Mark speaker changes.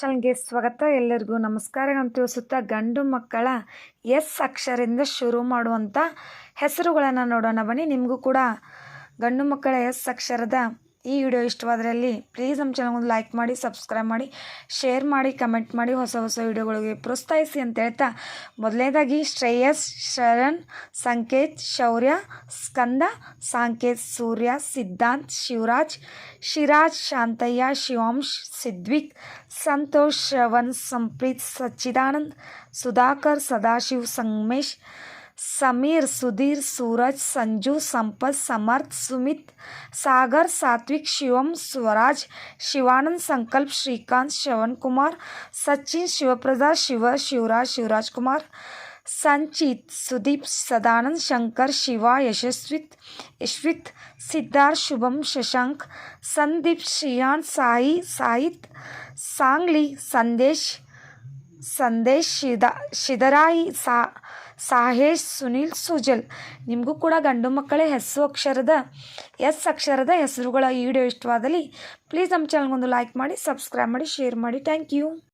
Speaker 1: ಚಾನಲ್ಗೆ ಸ್ವಾಗತ. ಎಲ್ಲರಿಗೂ ನಮಸ್ಕಾರಗಳನ್ನು ತಿಳಿಸುತ್ತಾ ಗಂಡು ಮಕ್ಕಳ ಎಸ್ ಅಕ್ಷರದಿಂದ ಶುರು ಮಾಡುವಂಥ ಹೆಸರುಗಳನ್ನು ನೋಡೋಣ ಬನ್ನಿ. ನಿಮಗೂ ಕೂಡ ಗಂಡು ಮಕ್ಕಳ ಎಸ್ ಅಕ್ಷರದ ಈ ವಿಡಿಯೋ ಇಷ್ಟವಾದ್ರಲ್ಲಿ ಪ್ಲೀಸ್ ನಮ್ಮ ಚಾನಲ್ ಒಂದು ಲೈಕ್ ಮಾಡಿ ಸಬ್ಸ್ಕ್ರೈಬ್ ಮಾಡಿ ಶೇರ್ ಮಾಡಿ ಕಮೆಂಟ್ ಮಾಡಿ ಹೊಸ ಹೊಸ ವಿಡಿಯೋಗಳಿಗೆ ಪ್ರೋತ್ಸಾಹಿಸಿ ಅಂತ ಹೇಳ್ತಾ ಮೊದಲನೇದಾಗಿ ಶ್ರೇಯಸ್, ಶರಣ್, ಸಂಕೇತ್, ಶೌರ್ಯ, ಸ್ಕಂದ, ಸಾಂಕೇತ್, ಸೂರ್ಯ, ಸಿದ್ಧಾಂತ್, ಶಿವರಾಜ್, ಶಿರಾಜ್, ಶಾಂತಯ್ಯ, ಶಿವಾಂಶ್, ಸಿದ್ವಿಕ್, ಸಂತೋಷ್, ಶ್ರವಣ್, ಸಂಪ್ರೀತ್, ಸಚ್ಚಿದಾನಂದ್, ಸುಧಾಕರ್, ಸದಾಶಿವ್, ಸಂಗಮೇಶ್ समीर, सुधीर, सूरज, संजू, संपत, समर्थ, सुमित, सागर, सात्विक, शिवम, स्वराज, शिवानंद, संकल्प, श्रीकांत, श्रवण कुमार, सचिन, शिवप्रदा, शिव, शिवराज शिवराज कुमार, संचित, सुदीप, सदानंद, शंकर, शिवा यशस्वित यशवित सिद्धार्थ, शुभम, शशांक, संदीप, श्रियान, साई, साहित, सांगली, संदेश ಸಂದೇಶ್, ಶಿದ, ಶಿದರಾಯಿ, ಸಾ, ಸಾಹೇಶ್, ಸುನಿಲ್, ಸುಜಲ್. ನಿಮಗೂ ಕೂಡ ಗಂಡು ಮಕ್ಕಳೇ ಹೆಸರು ಅಕ್ಷರದ, ಎಸ್ ಅಕ್ಷರದ ಹೆಸರುಗಳ ವಿಡಿಯೋ ಇಷ್ಟವಾದಲ್ಲಿ ಪ್ಲೀಸ್ ನಮ್ಮ ಚಾನಲ್ಗೊಂದು ಲೈಕ್ ಮಾಡಿ ಸಬ್ಸ್ಕ್ರೈಬ್ ಮಾಡಿ ಶೇರ್ ಮಾಡಿ. Thank you